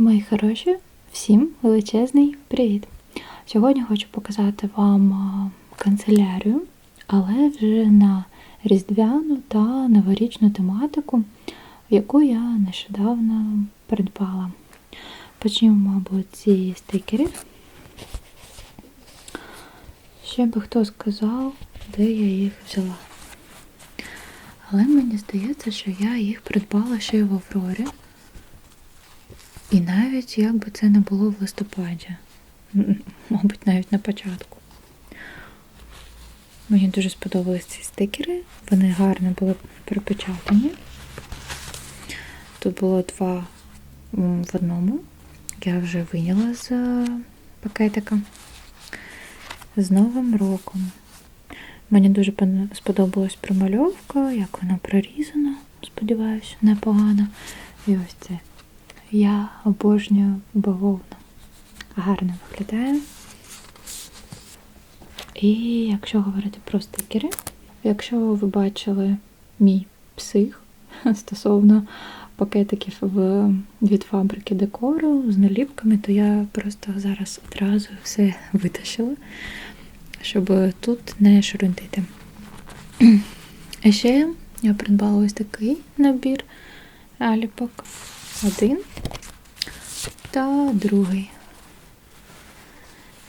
Мої хороші, всім величезний привіт! Сьогодні хочу показати вам канцелярію, але вже на різдвяну та новорічну тематику, яку я нещодавно придбала. Почнемо, мабуть, зі стикерів. Ще би хто сказав, де я їх взяла. Але мені здається, що я їх придбала ще й в Аврорі. І навіть як би це не було в листопаді, мабуть, навіть на початку. Мені дуже сподобались ці стикери, вони гарно були припечатані. Тут було два в одному. Я вже виняла з е, пакетика. З Новим роком. Мені дуже сподобалась промальовка, як вона прорізана, сподіваюся, непогано. І ось це. Я обожнюю бавовну. Гарно виглядає. І якщо говорити про стикери, якщо ви бачили мій псих стосовно пакетиків в, від фабрики декору з наліпками, то я просто зараз одразу все витащила, щоб тут не шурунтити. А ще я придбала ось такий набір аліпок. Один та другий.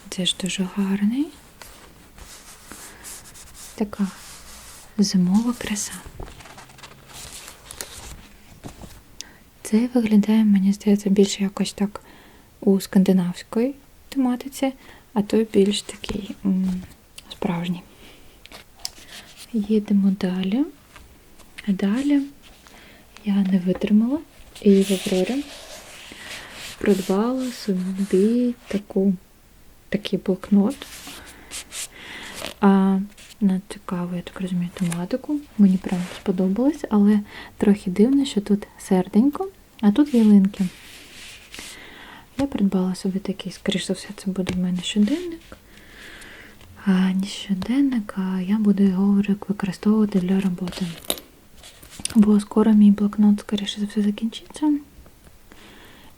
Це ж дуже гарний. Така зимова краса. Це виглядає, мені здається, більше якось так у скандинавської тематиці, а той більш такий справжній. Їдемо далі. Далі я не витримала і в Аврорі придбала собі таку, такий блокнот. А, на цікаву, я так розумію, тематику. Мені прям сподобалось, але трохи дивно, що тут серденько, а тут ялинки. Я придбала собі такий, скоріш за все, це буде в мене щоденник. А не щоденник, а я буду його використовувати для роботи. Бо скоро мій блокнот, скоріше за все, закінчиться.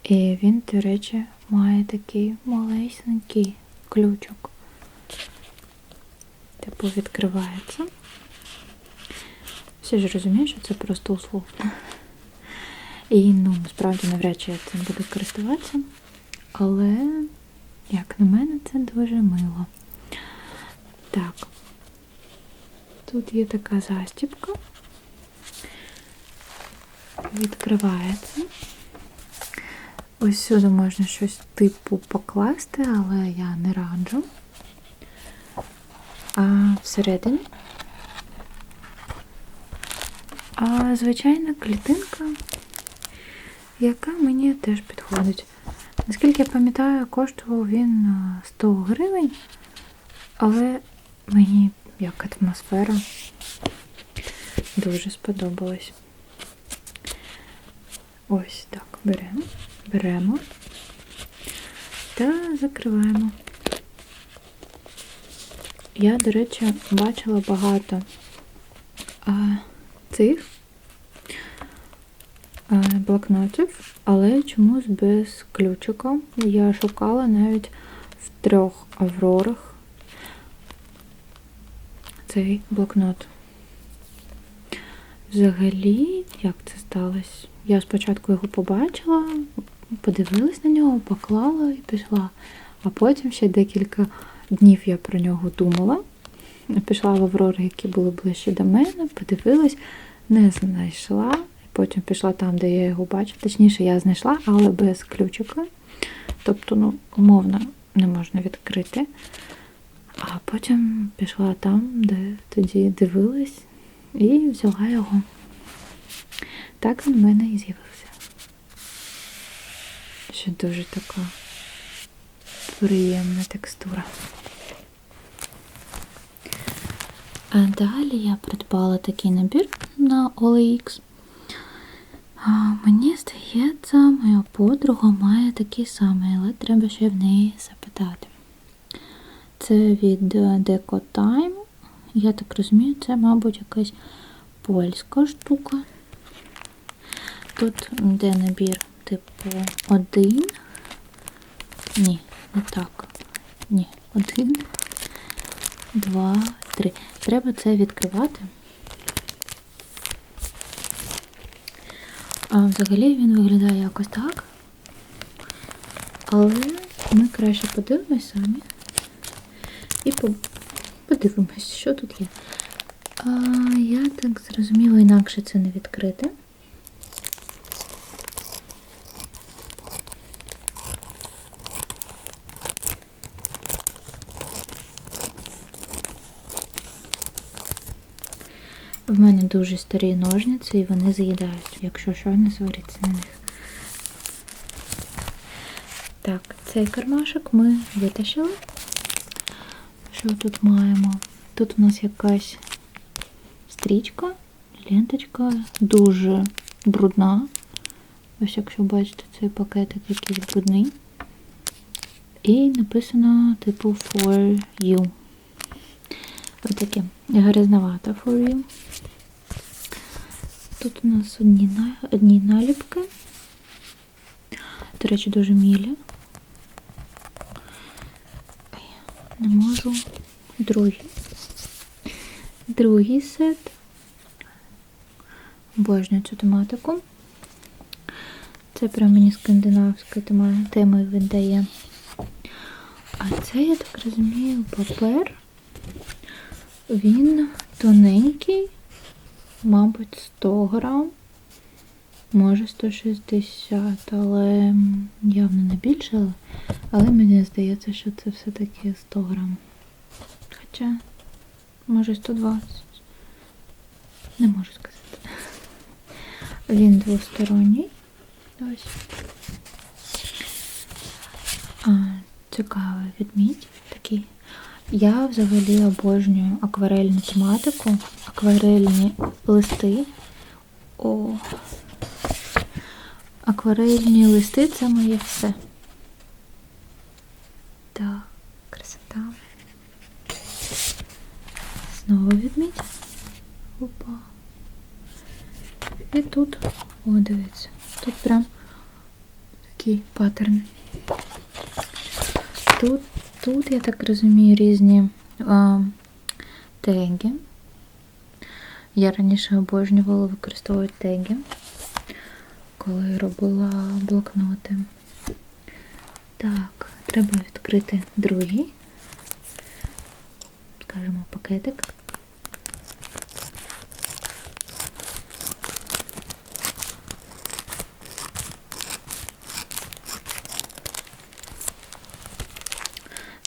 І він, до речі, має такий малесенький ключик. Типу відкривається. Всі ж розуміють, що це просто условно. І ну, насправді навряд чи я цим буду користуватися. Але, як на мене, це дуже мило. Так. Тут є така застібка. Відкривається. Ось сюди можна щось типу покласти, але я не раджу. А всередині. А звичайна клітинка, яка мені теж підходить. Наскільки я пам'ятаю, коштував він 100 гривень, але мені як атмосфера дуже сподобалась. Ось так беремо, беремо та закриваємо. Я, до речі, бачила багато а, цих а, блокнотів, але чомусь без ключика. Я шукала навіть в трьох аврорах цей блокнот. Взагалі, як це сталося? Я спочатку його побачила, подивилась на нього, поклала і пішла. А потім ще декілька днів я про нього думала. Пішла в Аврори, які були ближче до мене, подивилась, не знайшла. Потім пішла там, де я його бачила. Точніше, я знайшла, але без ключика. Тобто, ну, умовно, не можна відкрити. А потім пішла там, де тоді дивилась, і взяла його. Так він в мене і з'явився. Ще дуже така приємна текстура. А далі я придбала такий набір на OLX. А, мені здається, моя подруга має такий самий, але треба ще в неї запитати. Це від Deco Time. Я так розумію, це, мабуть, якась польська штука. Тут де набір типу, один. Ні, не так. Ні, один, два, три. Треба це відкривати. А взагалі він виглядає якось так. Але ми краще подивимось самі. І подивимось, що тут є. А, я так зрозуміла, інакше це не відкрити. В мене дуже старі ножниці і вони заїдають, якщо що, не сваріться на них. Так, цей кармашок ми витащили. Що тут маємо? Тут у нас якась стрічка, ленточка, дуже брудна. Ось якщо бачите, цей пакетик якийсь брудний. І написано типу for you. Ось таке грязновато for you. Тут у нас одні, одні наліпки. До речі, дуже мілі. Не можу. Другий. Другий сет. Обожнюю цю тематику. Це прям мені скандинавська тема, тема видає. А це, я так розумію, папер. Він тоненький, мабуть, 100 грам, може 160, але явно не більше. Але, мені здається, що це все-таки 100 грам. Хоча, може 120. Не можу сказати. Він двосторонній. Ось. А, відмідь такий. Я взагалі обожнюю акварельну тематику, акварельні листи. О, акварельні листи це моє все. Так, красота. Знову відміть. Опа. І тут, о, дивіться, тут прям такий паттерн. Тут, тут, я так розумію, різні а, теги. Я раніше обожнювала використовувати теги, коли робила блокноти. Так, треба відкрити другий, скажімо, пакетик.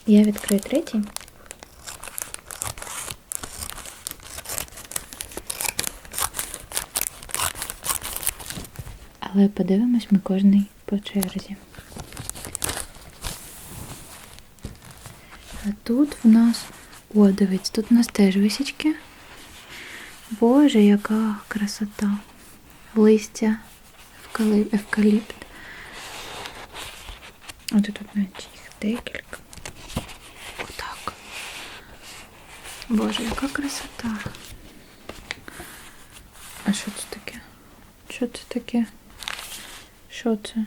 Я відкрию третій. Але подивимось ми кожний по черзі. А тут в нас... О, дивіться, тут у нас теж висічки. Боже, яка красота. Листя, евкаліпт. От тут навіть їх декілька. Отак. Боже, яка красота. А що це таке? Що це таке? Що це?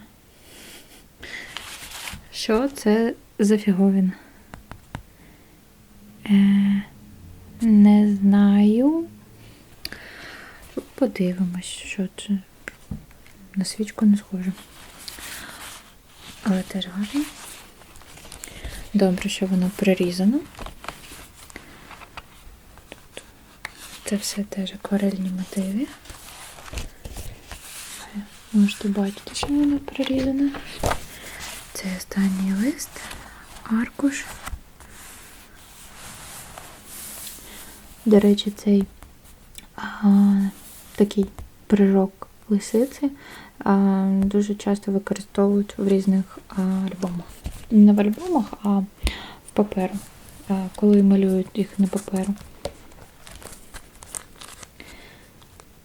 Що це за фіговін? Е, не знаю. Подивимось, що це. На свічку не схоже. Але теж гарно. Добре, що воно прирізано. Тут Це все теж акварельні мотиви. Можете бачити, що воно прирізане. Це останній лист, аркуш. До речі, цей а, такий прижок лисиці а, дуже часто використовують в різних а, альбомах. Не в альбомах, а в паперу, а, коли малюють їх на паперу.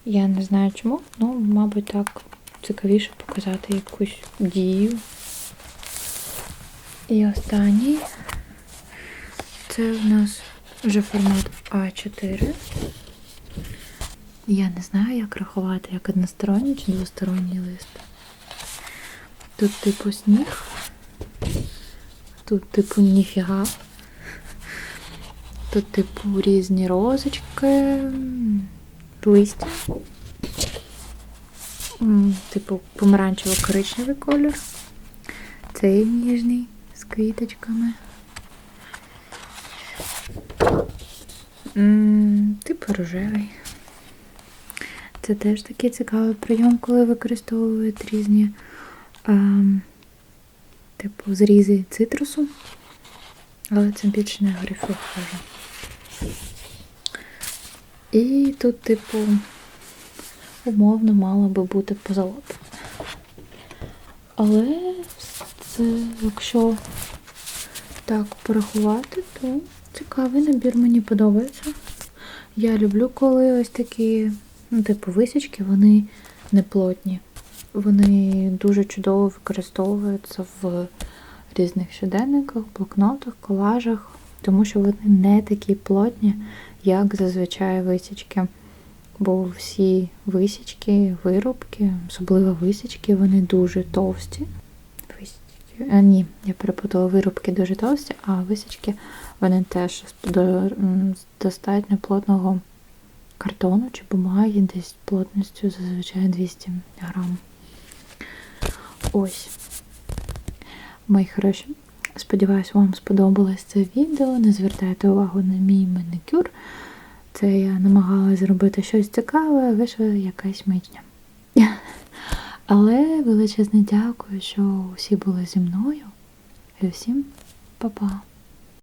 Я не знаю чому, ну, мабуть, так цікавіше показати якусь дію. І останній це в нас вже формат А4. Я не знаю, як рахувати, як односторонній чи двосторонній лист. Тут типу сніг. Тут типу ніфіга. Тут типу різні розочки, листя. Типу помаранчево-коричневий колір. Цей ніжний з квіточками. Типу рожевий. Це теж такий цікавий прийом, коли використовують різні ем, типу зрізи цитрусу. Але це більше грейпфрут схоже. І тут, типу, умовно мало би бути позолота. Але це, якщо так порахувати, то цікавий набір мені подобається. Я люблю, коли ось такі, ну, типу, висічки, вони не плотні. Вони дуже чудово використовуються в різних щоденниках, блокнотах, колажах, тому що вони не такі плотні, як зазвичай висічки. Бо всі висічки, виробки, особливо висічки, вони дуже товсті. Висічки, а, ні, я перепутала виробки дуже товсті, а висічки вони теж з до, достатньо плотного картону чи бумаги, десь плотністю зазвичай 200 грам. Ось. Мої хороші. Сподіваюсь, вам сподобалось це відео. Не звертайте увагу на мій манікюр. Це я намагалася зробити щось цікаве, вийшла якась митня. Але величезне дякую, що всі були зі мною. І всім па-па!